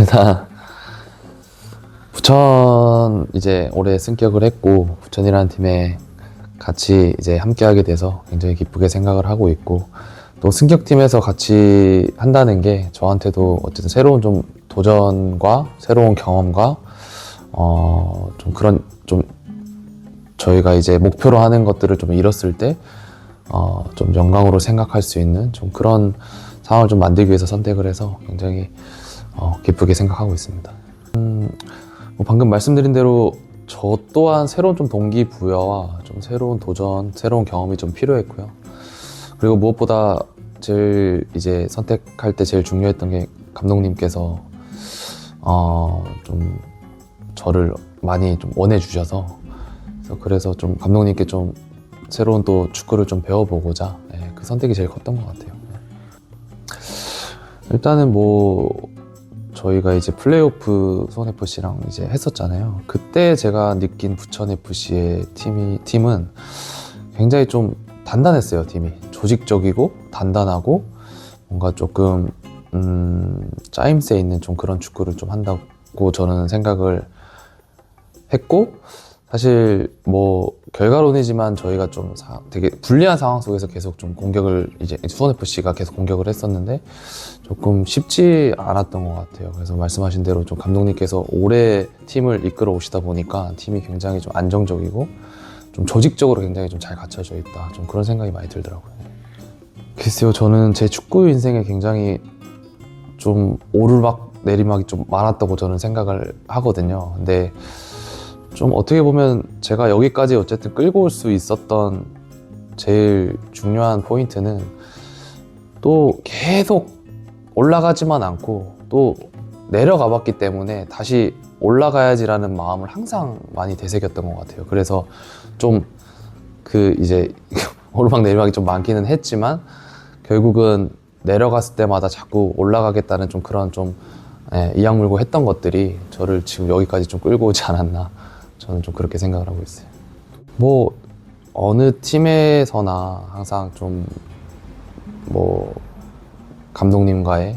일단 부천 이제 올해 승격을 했고 부천이라는 팀에 같이 이제 함께하게 돼서 굉장히 기쁘게 생각을 하고 있고 또 승격팀에서 같이 한다는 게 저한테도 어쨌든 새로운 좀 도전과 새로운 경험과 어 좀 그런 좀 저희가 이제 목표로 하는 것들을 좀 이뤘을 때 어, 좀 영광으로 생각할 수 있는 좀 그런 상황을 좀 만들기 위해서 선택을 해서 굉장히 어, 기쁘게 생각하고 있습니다. 음, 뭐 방금 말씀드린 대로 저 또한 새로운 좀 동기부여와 좀 새로운 도전, 새로운 경험이 좀 필요했고요. 그리고 무엇보다 제일 이제 선택할 때 제일 중요했던 게 감독님께서 어, 좀 저를 많이 좀 원해 주셔서 그래서, 그래서 좀 감독님께 좀 새로운 또 축구를 좀 배워보고자 예, 그 선택이 제일 컸던 것 같아요. 일단은 뭐 저희가 이제 플레이오프 수원 FC랑 이제 했었잖아요. 그때 제가 느낀 부천 FC의 팀이 팀은 굉장히 좀 단단했어요. 팀이 조직적이고 단단하고 뭔가 조금 음, 짜임새 있는 좀 그런 축구를 좀 한다고 저는 생각을 했고 사실 뭐 결과론이지만 저희가 좀 사- 되게 불리한 상황 속에서 계속 좀 공격을 이제 수원 FC가 계속 공격을 했었는데 조금 쉽지 않았던 것 같아요. 그래서 말씀하신 대로 좀 감독님께서 오래 팀을 이끌어 오시다 보니까 팀이 굉장히 좀 안정적이고 좀 조직적으로 굉장히 좀 잘 갖춰져 있다. 좀 그런 생각이 많이 들더라고요. 글쎄요, 저는 제 축구 인생에 굉장히 좀 오르막 내리막이 좀 많았다고 저는 생각을 하거든요. 근데 좀 어떻게 보면 제가 여기까지 어쨌든 끌고 올 수 있었던 제일 중요한 포인트는 또 계속 올라가지만 않고 또 내려가 봤기 때문에 다시 올라가야지라는 마음을 항상 많이 되새겼던 것 같아요. 그래서 좀 그 이제 오르막 내리막이 좀 많기는 했지만 결국은 내려갔을 때마다 자꾸 올라가겠다는 좀 그런 좀 예, 이악물고 했던 것들이 저를 지금 여기까지 좀 끌고 오지 않았나 저는 좀 그렇게 생각을 하고 있어요. 뭐 어느 팀에서나 항상 좀 뭐 감독님과의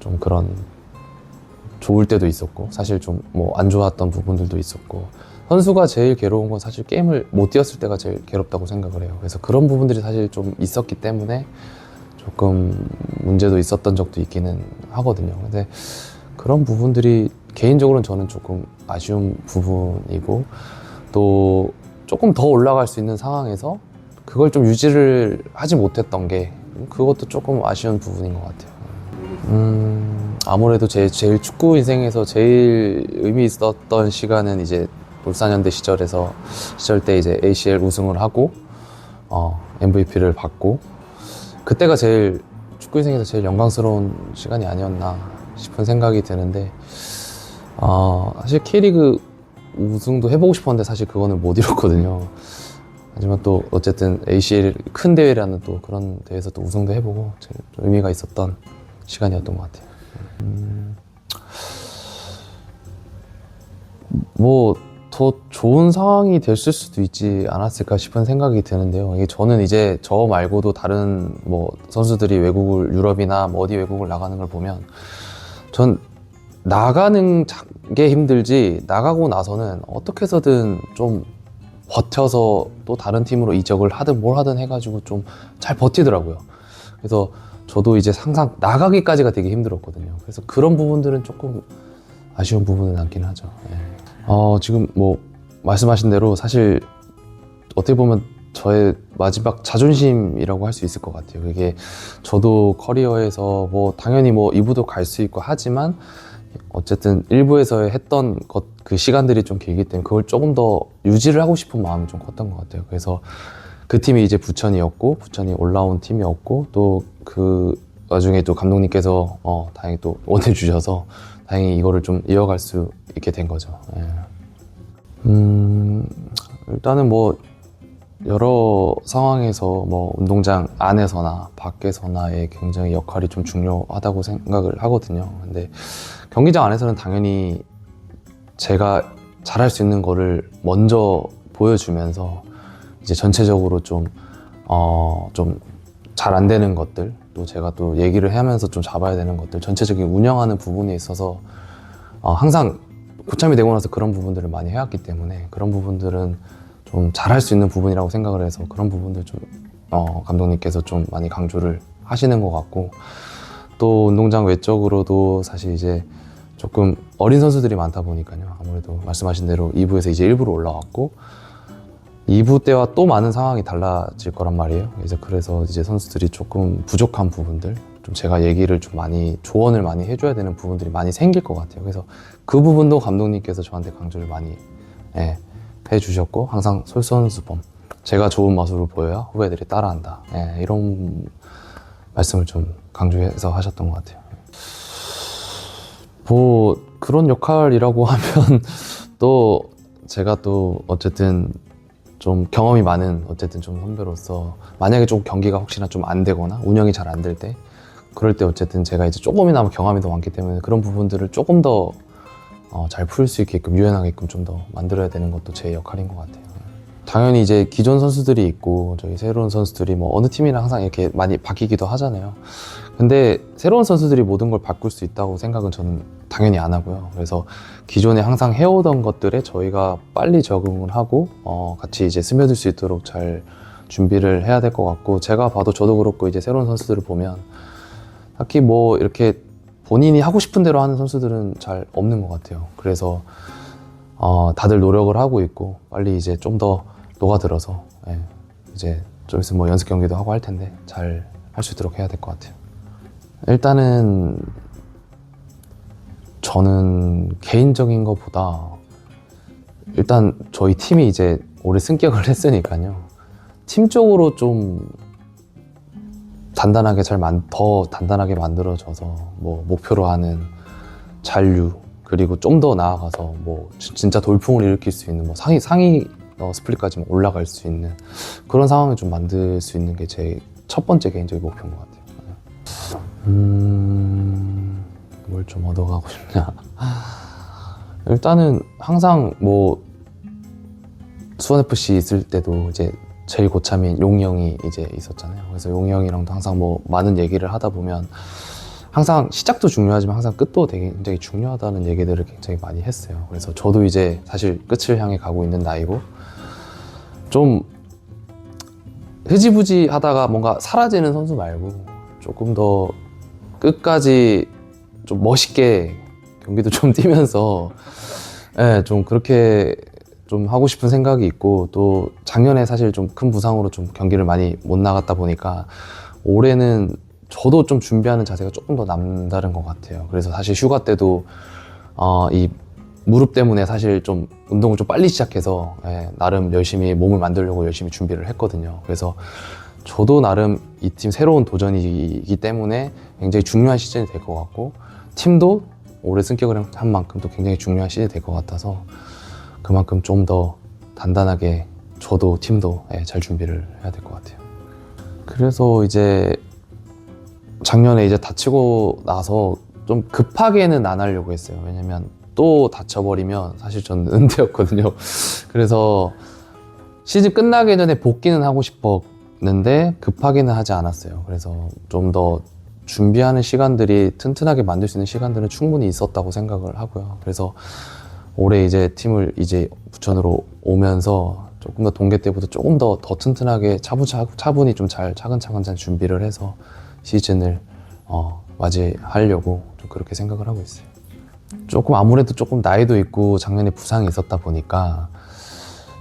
좀 그런 좋을 때도 있었고 사실 좀 뭐 안 좋았던 부분들도 있었고 선수가 제일 괴로운 건 사실 게임을 못 뛰었을 때가 제일 괴롭다고 생각을 해요. 그래서 그런 부분들이 사실 좀 있었기 때문에 조금 문제도 있었던 적도 있기는 하거든요. 근데 그런 부분들이 개인적으로는 저는 조금 아쉬운 부분이고 또 조금 더 올라갈 수 있는 상황에서 그걸 좀 유지를 하지 못했던 게 그것도 조금 아쉬운 부분인 것 같아요. 음, 아무래도 제 제일 축구 인생에서 제일 의미 있었던 시간은 이제 울산현대 시절에서 시절 때 이제 ACL 우승을 하고 어, MVP를 받고 그때가 제일 축구 인생에서 제일 영광스러운 시간이 아니었나 싶은 생각이 드는데 어, 사실 K리그 우승도 해보고 싶었는데 사실 그거는 못 이뤘거든요. 하지만 또 어쨌든 ACL 큰 대회라는 또 그런 대회에서 또 우승도 해보고 제일 좀 의미가 있었던 시간이었던 것 같아요. 음, 뭐더 좋은 상황이 됐을 수도 있지 않았을까 싶은 생각이 드는데요. 이게 저는 이제 저 말고도 다른 뭐 선수들이 외국을 유럽이나 뭐 어디 외국을 나가는 걸 보면 전 나가는 게 힘들지 나가고 나서는 어떻게 해서든 좀 버텨서 또 다른 팀으로 이적을 하든 뭘 하든 해가지고 좀 잘 버티더라고요. 그래서 저도 이제 항상 나가기까지가 되게 힘들었거든요. 그래서 그런 부분들은 조금 아쉬운 부분은 남긴 하죠. 예. 어, 지금 뭐 말씀하신 대로 사실 어떻게 보면 저의 마지막 자존심이라고 할 수 있을 것 같아요. 이게 저도 커리어에서 뭐 당연히 뭐 2부도 갈 수 있고 하지만 어쨌든 1부에서 했던 것 그 시간들이 좀 길기 때문에 그걸 조금 더 유지를 하고 싶은 마음이 좀 컸던 것 같아요. 그래서 그 팀이 이제 부천이었고 부천이 올라온 팀이었고 또 그 와중에 또 감독님께서 어 다행히 또 원해 주셔서 다행히 이거를 좀 이어갈 수 있게 된 거죠. 예. 음 일단은 뭐 여러 상황에서 뭐 운동장 안에서나 밖에서나의 굉장히 역할이 좀 중요하다고 생각을 하거든요. 근데 경기장 안에서는 당연히 제가 잘할 수 있는 거를 먼저 보여주면서 이제 전체적으로 좀, 어, 좀 잘 안 되는 것들, 또 제가 또 얘기를 하면서 좀 잡아야 되는 것들 전체적인 운영하는 부분에 있어서 어, 항상 고참이 되고 나서 그런 부분들을 많이 해왔기 때문에 그런 부분들은 좀 잘할 수 있는 부분이라고 생각을 해서 그런 부분들 좀 어, 감독님께서 좀 많이 강조를 하시는 것 같고 또 운동장 외적으로도 사실 이제 조금 어린 선수들이 많다 보니까요. 아무래도 말씀하신 대로 2부에서 이제 1부로 올라왔고 2부 때와 또 많은 상황이 달라질 거란 말이에요. 그래서 그래서 이제 선수들이 조금 부족한 부분들, 좀 제가 얘기를 좀 많이 조언을 많이 해줘야 되는 부분들이 많이 생길 것 같아요. 그래서 그 부분도 감독님께서 저한테 강조를 많이 예, 해주셨고 항상 솔선수범. 제가 좋은 모습을 보여야 후배들이 따라한다. 예, 이런 말씀을 좀 강조해서 하셨던 것 같아요. 뭐 그런 역할이라고 하면 또 제가 또 어쨌든 좀 경험이 많은 어쨌든 좀 선배로서 만약에 좀 경기가 혹시나 좀 안 되거나 운영이 잘 안 될 때 그럴 때 어쨌든 제가 이제 조금이나마 경험이 더 많기 때문에 그런 부분들을 조금 더 잘풀 수 있게끔 유연하게끔 좀 더 만들어야 되는 것도 제 역할인 것 같아요. 당연히 이제 기존 선수들이 있고 저희 새로운 선수들이 뭐 어느 팀이랑 항상 이렇게 많이 바뀌기도 하잖아요. 근데 새로운 선수들이 모든 걸 바꿀 수 있다고 생각은 저는 당연히 안 하고요. 그래서 기존에 항상 해오던 것들에 저희가 빨리 적응을 하고 어, 같이 이제 스며들 수 있도록 잘 준비를 해야 될 것 같고 제가 봐도 저도 그렇고 이제 새로운 선수들을 보면 딱히 뭐 이렇게 본인이 하고 싶은 대로 하는 선수들은 잘 없는 것 같아요. 그래서 어, 다들 노력을 하고 있고 빨리 이제 좀 더 녹아들어서 예, 이제 좀 있으면 뭐 연습 경기도 하고 할 텐데 잘 할 수 있도록 해야 될 것 같아요. 일단은 저는 개인적인 것보다 일단 저희 팀이 이제 올해 승격을 했으니까요. 팀적으로 좀 단단하게 잘 만, 더 단단하게 만들어져서 뭐 목표로 하는 잔류 그리고 좀 더 나아가서 뭐 지- 진짜 돌풍을 일으킬 수 있는 뭐 상위 상위 어, 스플릿까지 올라갈 수 있는 그런 상황을 좀 만들 수 있는 게 제 첫 번째 개인적인 목표인 것 같아요. 음, 뭘 좀 얻어가고 싶냐? 일단은 항상 뭐 수원 FC 있을 때도 이제 제일 고참인 용이 형이 이제 있었잖아요. 그래서 용이 형이랑도 항상 뭐 많은 얘기를 하다 보면 항상 시작도 중요하지만 항상 끝도 되게 굉장히 중요하다는 얘기들을 굉장히 많이 했어요. 그래서 저도 이제 사실 끝을 향해 가고 있는 나이고 좀 흐지부지 하다가 뭔가 사라지는 선수 말고 조금 더 끝까지 좀 멋있게 경기도 좀 뛰면서 예, 좀 그렇게 좀 하고 싶은 생각이 있고 또 작년에 사실 좀 큰 부상으로 좀 경기를 많이 못 나갔다 보니까 올해는 저도 좀 준비하는 자세가 조금 더 남다른 것 같아요. 그래서 사실 휴가 때도 어, 이 무릎 때문에 사실 좀 운동을 좀 빨리 시작해서 예, 나름 열심히 몸을 만들려고 열심히 준비를 했거든요. 그래서 저도 나름 이 팀 새로운 도전이기 때문에 굉장히 중요한 시즌이 될 것 같고 팀도 올해 승격을 한 만큼 또 굉장히 중요한 시즌이 될 것 같아서 그만큼 좀 더 단단하게 저도 팀도 예, 잘 준비를 해야 될 것 같아요. 그래서 이제 작년에 이제 다치고 나서 좀 급하게는 안 하려고 했어요. 왜냐면 또 다쳐버리면 사실 저는 은퇴였거든요. 그래서 시즌 끝나기 전에 복귀는 하고 싶었는데 급하게는 하지 않았어요. 그래서 좀 더 준비하는 시간들이 튼튼하게 만들 수 있는 시간들은 충분히 있었다고 생각을 하고요. 그래서 올해 이제 팀을 이제 부천으로 오면서 조금 더 동계 때보다 조금 더 더 튼튼하게 차분차, 차분히 좀 잘 차근차근 잘 준비를 해서 시즌을 어, 맞이하려고 좀 그렇게 생각을 하고 있어요. 조금 아무래도 조금 나이도 있고 작년에 부상이 있었다 보니까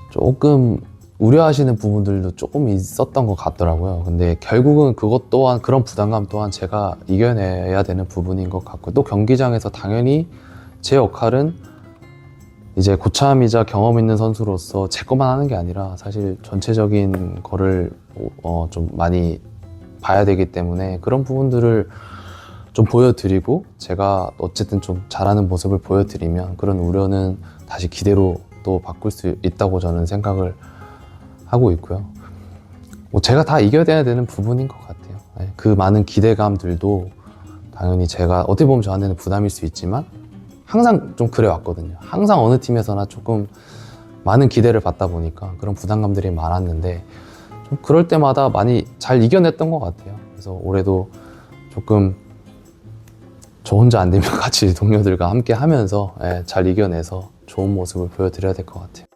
조금 우려하시는 부분들도 조금 있었던 것 같더라고요. 근데 결국은 그것 또한 그런 부담감 또한 제가 이겨내야 되는 부분인 것 같고 또 경기장에서 당연히 제 역할은 이제 고참이자 경험 있는 선수로서 제 것만 하는 게 아니라 사실 전체적인 거를 어, 좀 많이 봐야 되기 때문에 그런 부분들을 좀 보여드리고 제가 어쨌든 좀 잘하는 모습을 보여드리면 그런 우려는 다시 기대로 또 바꿀 수 있다고 저는 생각을 하고 있고요. 뭐 제가 다 이겨내야 되는 부분인 것 같아요. 네, 그 많은 기대감들도 당연히 제가 어떻게 보면 저한테는 부담일 수 있지만 항상 좀 그래 왔거든요. 항상 어느 팀에서나 조금 많은 기대를 받다 보니까 그런 부담감들이 많았는데 좀 그럴 때마다 많이 잘 이겨냈던 것 같아요. 그래서 올해도 조금 저 혼자 안 되면 같이 동료들과 함께 하면서 예, 잘 이겨내서 좋은 모습을 보여드려야 될 것 같아요.